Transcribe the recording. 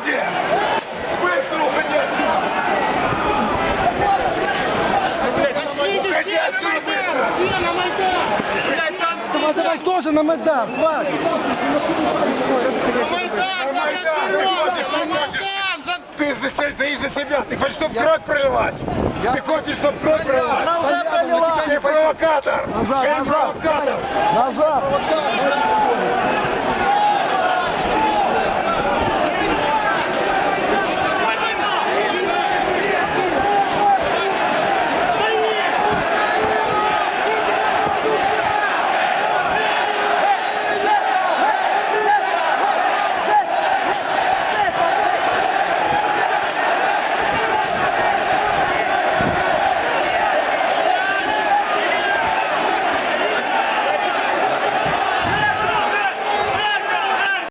уходи! Быстро уходи! Уходи отсюда быстро! Давай, давай, тоже на Майдан, хватит! На Майдан, на Майдан! Ты за, ты за себя, ты хочешь, чтобы кровь пролилась? Я... Ты хочешь, чтобы кровь пролилась? Ты провокатор! Назад, назад. Ты провокатор!